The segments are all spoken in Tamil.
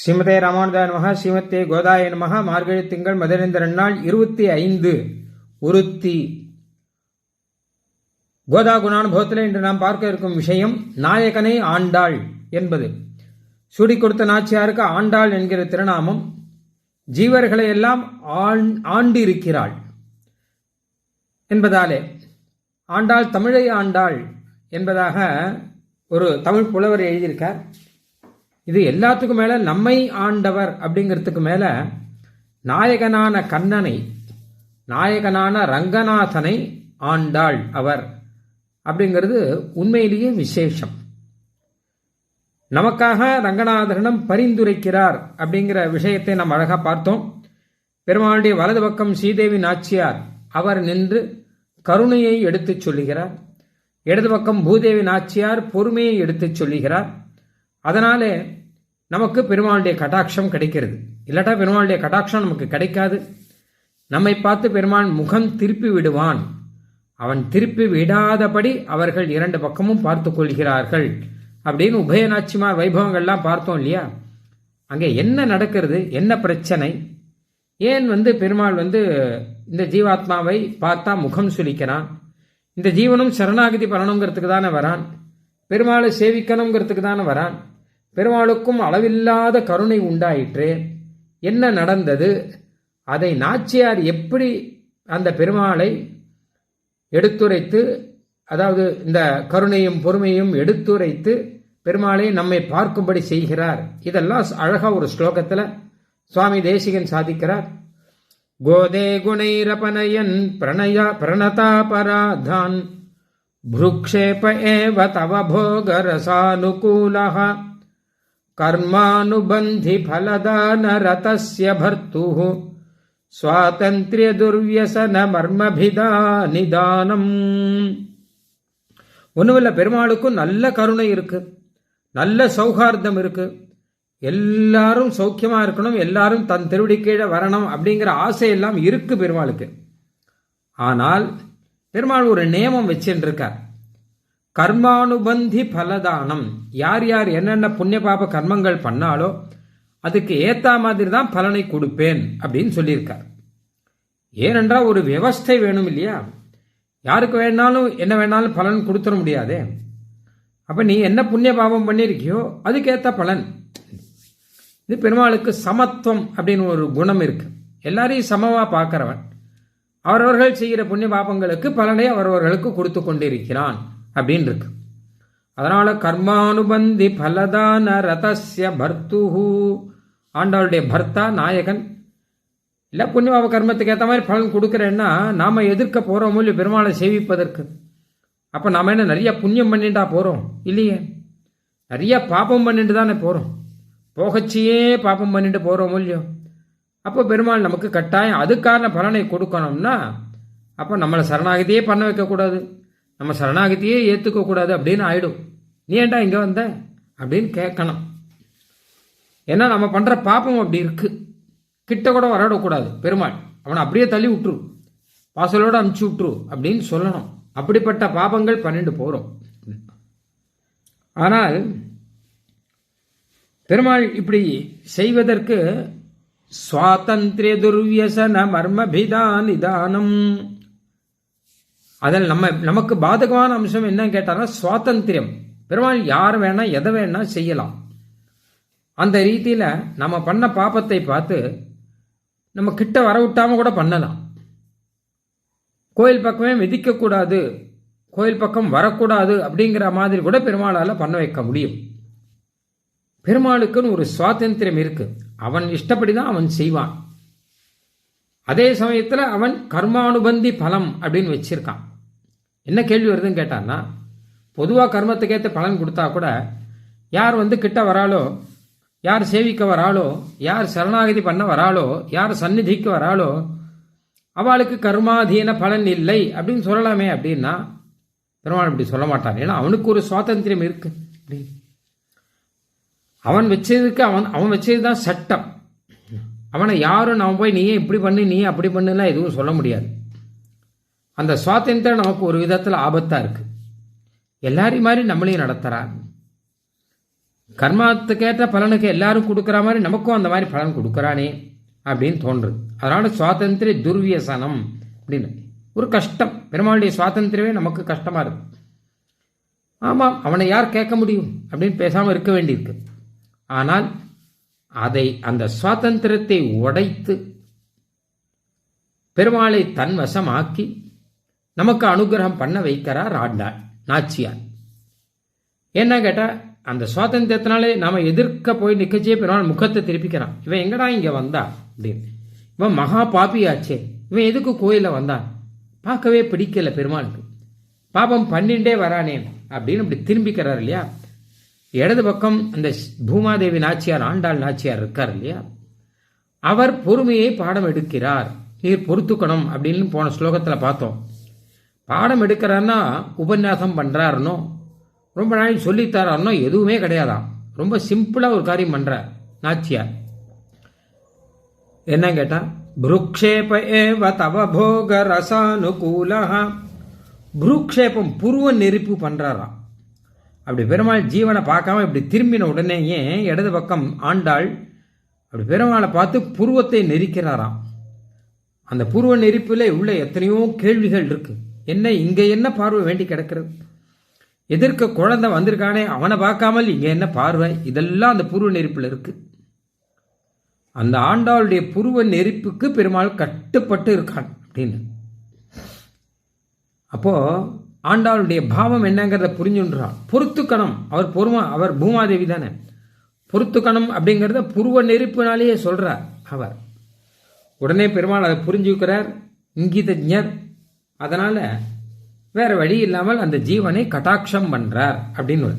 ஸ்ரீமதே ராமானுஜாய நமக ஸ்ரீமத்தே கோதாய நமக மார்கழி திங்கள் மதுரேந்திரன் நாள் இருபத்தி ஐந்து. உருத்தி கோதா குணானுபவத்தில் இன்று நாம் பார்க்க இருக்கும் விஷயம் நாயகனை ஆண்டாள் என்பது. சூடி கொடுத்த நாச்சியாருக்கு ஆண்டாள் என்கிற திருநாமம் ஜீவர்களை எல்லாம் ஆண்டிருக்கிறாள் என்பதாலே. ஆண்டாள் தமிழை ஆண்டாள் என்பதாக ஒரு தமிழ் புலவர் எழுதியிருக்கார். இது எல்லாத்துக்கும் மேல நம்மை ஆண்டவர் அப்படிங்கிறதுக்கு மேல நாயகனான கண்ணனை நாயகனான ரங்கநாதனை ஆண்டாள் அவர் அப்படிங்கிறது உண்மையிலேயே விசேஷம். நமக்காக ரங்கநாதனிடம் பரிந்துரைக்கிறார் அப்படிங்கிற விஷயத்தை நாம் அழகாக பார்த்தோம். பெருமாளுடைய வலது பக்கம் ஸ்ரீதேவி நாச்சியார் அவர் நின்று கருணையை எடுத்துச் சொல்லுகிறார். இடது பக்கம் பூதேவி நாச்சியார் பொறுமையை எடுத்துச் சொல்லுகிறார். அதனாலே நமக்கு பெருமாளுடைய கட்டாட்சம் கிடைக்கிறது. இல்லாட்டா பெருமாளுடைய கட்டாட்சம் நமக்கு கிடைக்காது. நம்மை பார்த்து பெருமாள் முகம் திருப்பி விடுவான். அவன் திருப்பி விடாதபடி அவர்கள் இரண்டு பக்கமும் பார்த்து கொள்கிறார்கள். அப்படின்னு உபயநாச்சிமார் வைபவங்கள்லாம் பார்த்தோம் இல்லையா? அங்கே என்ன நடக்கிறது? என்ன பிரச்சனை? ஏன் வந்து பெருமாள் வந்து இந்த ஜீவாத்மாவை பார்த்தா முகம் சுழிக்கிறான் இந்த ஜீவனும் சரணாகதி பண்ணணுங்கிறதுக்கு தானே வரான்? பெருமாளை சேவிக்கணுங்கிறதுக்கு தானே வரான்? பெருமாளுக்கும் அளவில்லாத கருணை உண்டாயிற்று. என்ன நடந்தது? அதை நாச்சியார் எப்படி அந்த பெருமாளை எடுத்துரைத்து அதாவது இந்த கருணையும் பொறுமையும் எடுத்துரைத்து பெருமாளை நம்மை பார்க்கும்படி செய்கிறார். இதெல்லாம் அழகாக ஒரு ஸ்லோகத்தில் சுவாமி தேசிகன் சாதிக்கிறார். கோதே குணைரபனயன் பிரணய பிரணதாபராதான் புருக்ஷேப ஏவ தவ போகரசானுகூலா कर्मानुबन्धि फलदानरतस्य भर्तुः சுவாதந்திரிய மர்மபிதா நிதானம் ஒன்றுமில்ல பெருமாளுக்கும் நல்ல கருணை இருக்கு நல்ல சௌகார்தம் இருக்கு எல்லாரும் சௌக்கியமா இருக்கணும் எல்லாரும் தன் திருவடி கீழே வரணும் அப்படிங்கிற ஆசை எல்லாம் இருக்கு பெருமாளுக்கு ஆனால் பெருமாள் ஒரு நியமம் வச்சுருக்கார் கர்மானுபந்தி பலதானம். யார் யார் என்னென்ன புண்ணிய பாப கர்மங்கள் பண்ணாலோ அதுக்கு ஏத்தா மாதிரி தான் பலனை கொடுப்பேன் அப்படின்னு சொல்லியிருக்கார். ஏனென்றால் ஒரு விவஸ்தை வேணும் இல்லையா? யாருக்கு வேணாலும் என்ன வேணாலும் பலன் கொடுத்துட முடியாதே. அப்போ நீ என்ன புண்ணிய பாவம் பண்ணியிருக்கியோ அதுக்கேற்ற பலன். இது பெருமாளுக்கு சமத்துவம் அப்படின்னு ஒரு குணம் இருக்கு. எல்லாரையும் சமமாக பார்க்குறவன். அவரவர்கள் செய்கிற புண்ணிய பாபங்களுக்கு பலனை அவரவர்களுக்கு கொடுத்து கொண்டிருக்கிறான். அப்படின்னு இருக்கு அதனால கர்மானுபந்தி பலதான ரதஸ்ய பர்த்துஹு. ஆண்டாளுடைய பர்த்தா நாயகன். இல்லை புண்ணியபாப கர்மத்துக்கு ஏற்ற மாதிரி பலன் கொடுக்குறேன்னா நாம் எதிர்க்க போறோம் இல்லை பெருமாளை சேவிப்பதற்கு. அப்போ நாம் என்ன நிறைய புண்ணியம் பண்ணிட்டா போகிறோம் இல்லையே? நிறைய பாப்பம் பண்ணிட்டு தானே போகிறோம் போகச்சியே பாப்பம் பண்ணிட்டு போகிறோம் இல்லையோ அப்போ பெருமாள் நமக்கு கட்டாயம் அதுக்கான பலனை கொடுக்கணும்னா அப்போ நம்மளை சரணாகதியே பண்ண வைக்கக்கூடாது. நம்ம சரணாகதியே ஏற்றுக்கக்கூடாது அப்படின்னு ஆயிடும். நீ ஏன்டா இங்கே வந்த? அப்படின்னு கேட்கணும். ஏன்னா நம்ம பண்ணுற பாப்பம் அப்படி இருக்குது கிட்ட கூட வரவிடக்கூடாது பெருமாள். அவனை அப்படியே தள்ளி விட்டுரு. வாசலோடு அமுச்சு விட்டுரு அப்படின்னு சொல்லணும். அப்படிப்பட்ட பாபங்கள் பண்ணிட்டு போகிறோம் ஆனால் பெருமாள் இப்படி செய்வதற்கு சுவாதந்திரிய துர்வியசன மர்மபிதான் நிதானம் அதில் நம்ம நமக்கு பாதகமான அம்சம் என்னன்னு கேட்டாங்கன்னா சுவாதந்திரம் பெருமாள் யார் வேணா எதை வேணா செய்யலாம். அந்த ரீதியில் நம்ம பண்ண பாப்பத்தை பார்த்து நம்ம கிட்ட வர கூட பண்ணலாம். கோயில் பக்கமே மிதிக்கக்கூடாது கோயில் பக்கம் வரக்கூடாது அப்படிங்கிற மாதிரி கூட பெருமாளால் பண்ண வைக்க முடியும். பெருமாளுக்குன்னு ஒரு சுவாதந்திரம் இருக்கு. அவன் இஷ்டப்படி தான் அவன் செய்வான். அதே சமயத்தில் அவன் கர்மானுபந்தி பலம் அப்படின்னு வச்சிருக்கான். என்ன கேள்வி வருதுன்னு கேட்டான்னா பொதுவாக கர்மத்துக்கேற்ற பலன் கொடுத்தா கூட யார் வந்து கிட்ட வராளோ யார் சேவிக்க வராளோ யார் சரணாகதி பண்ண வராளோ யார் சந்நிதிக்கு வராளோ அவளுக்கு கர்மாதீன பலன் இல்லை அப்படின்னு சொல்லலாமே அப்படின்னா பெருமாள் இப்படி சொல்ல மாட்டான் ஏன்னா அவனுக்கு ஒரு சுவாதந்திரம் இருக்கு. அவன் வச்சதுக்கு அவன் அவன் வச்சது தான் சட்டம். அவனை யாரும் நான் போய் நீயே இப்படி பண்ணு நீ அப்படி பண்ணுலாம் எதுவும் சொல்ல முடியாது. அந்த சுவாதந்திரம் நமக்கு ஒரு விதத்தில் ஆபத்தாக இருக்கு. எல்லாரையும் மாதிரி நம்மளையும் நடத்துகிறார் கர்மத்துக்கேற்ற பலனுக்கு எல்லாரும் கொடுக்குற மாதிரி நமக்கும் அந்த மாதிரி பலன் கொடுக்குறானே அப்படின்னு தோன்றுது. அதனால சுவாதந்திர துர்வியசனம் அப்படின்னு. ஒரு கஷ்டம். பெருமாளுடைய சுவாதந்திரமே நமக்கு கஷ்டமாக இருக்கு. ஆமாம் அவனை யார் கேட்க முடியும் அப்படின்னு பேசாமல் இருக்க வேண்டியிருக்கு. ஆனால் அதை அந்த சுவாதந்திரத்தை உடைத்து பெருமாளை தன் வசமாக்கி நமக்கு அனுகிரகம் பண்ண வைக்கிறார் ஆண்டாள் நாச்சியார். என்ன கேட்டால் அந்த சுவாதந்திரத்தினாலே நாம எதிர்க்க போய் நிக்கச்சே பெருமாள் முகத்தை திருப்பிக்கிறான். இவன் எங்கடா இங்க வந்தா அப்படின்னு. இவன் மகா பாப்பியாச்சே இவன் எதுக்கு கோயிலில் வந்தான் பார்க்கவே பிடிக்கல பெருமாளுக்கு. பாபம் பண்ணிண்டே வரானே அப்படின்னு இப்படி திரும்பிக்கிறார் இல்லையா? இடது பக்கம் அந்த பூமாதேவி நாச்சியார் ஆண்டாள் நாச்சியார் இருக்கார் இல்லையா? அவர் பொறுமையை பாடம் எடுக்கிறார். நீர் பொறுத்துக்கணும் அப்படின்னு போன ஸ்லோகத்தில் பார்த்தோம். பாடம் எடுக்கிறாருன்னா உபன்யாசம் பண்ணுறாருனோ ரொம்ப நாள் சொல்லித்தராருனோ எதுவுமே கிடையாதாம். ரொம்ப சிம்பிளாக ஒரு காரியம் பண்ணுறார் நாச்சியார். என்ன கேட்டா புருக்ஷேப ஏவ தவ போக ரசானுகூலா புருக்ஷேபம் புருவ நெருப்பு பண்ணுறாராம் அப்படி பெருமாள் ஜீவனை பார்க்காம இப்படி திரும்பின உடனேயே இடது பக்கம் ஆண்டாள் அப்படி பெருமாளை பார்த்து புருவத்தை நெரிக்கிறாராம். அந்த புருவ நெரிப்பில் உள்ள எத்தனையோ கேள்விகள் இருக்குது என்ன இங்கே என்ன பார்வை வேண்டி கிடக்கிறது? எதிர்க்க குழந்தை வந்திருக்கானே அவனை பார்க்காமல் இங்கே என்ன பார்வை? இதெல்லாம் அந்த புருவ நெருப்பில் இருக்கு. அந்த ஆண்டாளுடைய புருவ நெருப்புக்கு பெருமாள் கட்டுப்பட்டு இருக்கான் அப்படின்னு. அப்போ ஆண்டாளுடைய பாவம் என்னங்கிறத புரிஞ்சுன்றான். பொறுத்துக்கணும் அவர் பொறுமா அவர் பூமாதேவி தானே. பொறுத்துக்கணும் அப்படிங்கிறத புருவ நெருப்பினாலேயே சொல்றார் அவர். உடனே பெருமாள் அதை புரிஞ்சுக்கிறார். இங்கிதஜர் அதனால வேற வழி இல்லாமல் அந்த ஜீவனை கட்டாட்சம் பண்றார் அப்படின்னு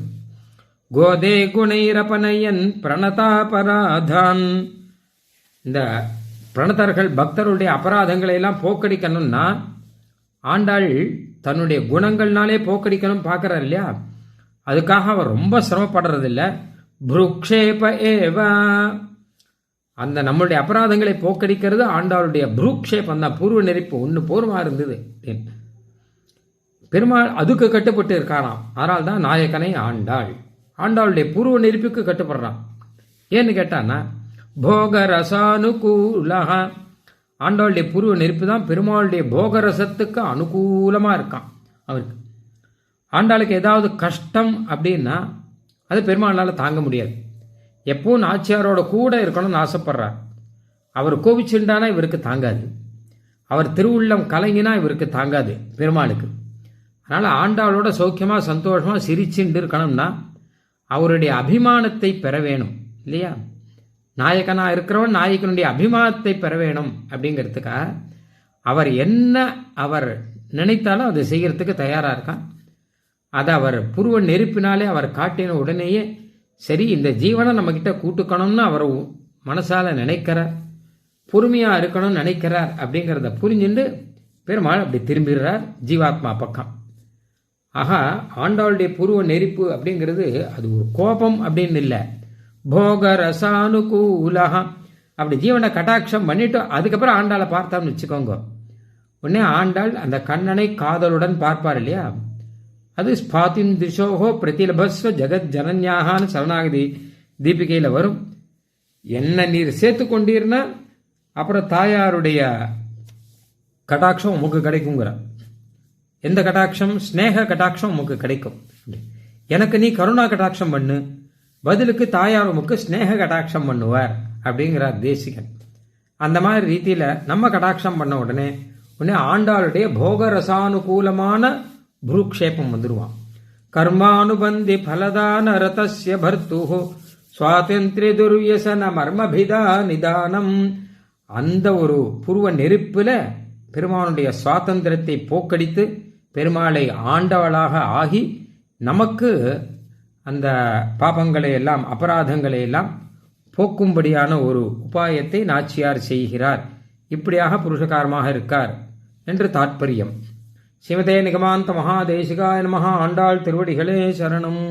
கோதே குணைரபனையன் பிரணதாபராதான் இந்த பிரணதர்கள் பக்தருடைய அபராதங்களை எல்லாம் போக்கடிக்கணும்னா ஆண்டாள் தன்னுடைய குணங்கள்னாலே போக்கடிக்கணும் பார்க்குறார் இல்லையா? அதுக்காக அவர் ரொம்ப சிரமப்படுறதில்ல. புருக்ஷேப ஏவா. அந்த நம்மளுடைய அபராதங்களை போக்கடிக்கிறது ஆண்டாளுடைய புருக்ஷேபம் தான். பூர்வ நெருப்பு ஒன்று பூர்வமாக இருந்தது. பெருமாள் அதுக்கு கட்டுப்பட்டு இருக்காராம். அதனால் தான் நாயக்கனை ஆண்டாள். ஆண்டாளுடைய பூர்வ நெருப்புக்கு கட்டுப்படுறான். ஏன்னு கேட்டான்னா போகரசானுகூலகா. ஆண்டாளுடைய பூர்வ நெருப்பு தான் பெருமாளுடைய போகரசத்துக்கு அனுகூலமாக இருக்கான் அவருக்கு. ஆண்டாளுக்கு ஏதாவது கஷ்டம் அப்படின்னா அது பெருமாளால் தாங்க முடியாது. எப்பவும் நாச்சியாரோட கூட இருக்கணும்னு ஆசைப்படுறார். அவர் கோபிச்சுண்டானா இவருக்கு தாங்காது. அவர் திருவுள்ளம் கலங்கினா இவருக்கு தாங்காது பெருமாளுக்கு. அதனால் ஆண்டாளோட சௌக்கியமாக சந்தோஷமாக சிரிச்சுண்டு இருக்கணும்னா அவருடைய அபிமானத்தை பெற வேணும் இல்லையா? நாயக்கனாக இருக்கிறவன் நாயகனுடைய அபிமானத்தை பெற வேணும் அப்படிங்கிறதுக்காக அவர் என்ன அவர் நினைத்தாலும் அதை செய்கிறதுக்கு தயாராக இருக்கான். அதை அவர் புருவ நெருப்பினாலே அவர் காட்டின உடனேயே சரி இந்த ஜீவனை நம்மக்கிட்ட கூட்டுக்கணும்னு அவர் மனசால நினைக்கிறார் பொறுமையாக இருக்கணும்னு நினைக்கிறார் அப்படிங்கிறத புரிஞ்சுட்டு பெருமாள் அப்படி திரும்பிடுறார் ஜீவாத்மா பக்கம். ஆகா ஆண்டாளுடைய புருவ நெருப்பு அப்படிங்கிறது அது ஒரு கோபம் அப்படின்னு இல்லை. போக ரசானுகூலகம் அப்படி ஜீவனை கட்டாட்சம் பண்ணிட்டு அதுக்கப்புறம் ஆண்டாளை பார்த்தோம்னு வச்சுக்கோங்க. உடனே ஆண்டாள் அந்த கண்ணனை காதலுடன் பார்ப்பார் இல்லையா? அது ஸ்பாத்தின் திசோகோ பிரதிலபஸ்வ ஜெகத் ஜனன்யாகான்னு சரணாகதி தீபிகையில் வரும் என்ன நீர் சேர்த்து கொண்டீர்னா அப்புறம் தாயாருடைய கட்டாட்சம் உமக்கு கிடைக்குங்கிற எந்த கட்டாட்சம் ஸ்னேக கட்டாட்சம் உமக்கு கிடைக்கும் எனக்கு நீ கருணா கட்டாட்சம் பண்ணு பதிலுக்கு தாயார் உமக்கு ஸ்னேக கட்டாட்சம் பண்ணுவார் அப்படிங்கிறார் தேசிகன் அந்த மாதிரி ரீதியில் நம்ம கடாட்சம் பண்ண உடனே உடனே ஆண்டாளுடைய போகரசானுகூலமான புருக்ஷேபம் வந்துருவான். கர்மானுபந்தி பலதான ரதஸ்ய பர்த்துஹோ சுவாதந்திரிய துர்வியசன மர்மபிதா நிதானம். அந்த ஒரு புருவ நெருப்பில் பெருமானுடைய சுவாதந்திரத்தை போக்கடித்து பெருமாளை ஆண்டவளாக ஆகி நமக்கு அந்த பாபங்களை எல்லாம் அபராதங்களை எல்லாம் போக்கும்படியான ஒரு உபாயத்தை நாச்சியார் செய்கிறார். இப்படியாக புருஷகாரமாக இருக்கார் என்று தாற்பயம். சிவதே நிகமாந்த மகாதேசிகாய மகா ஆண்டாள் திருவடிகளே சரணம்.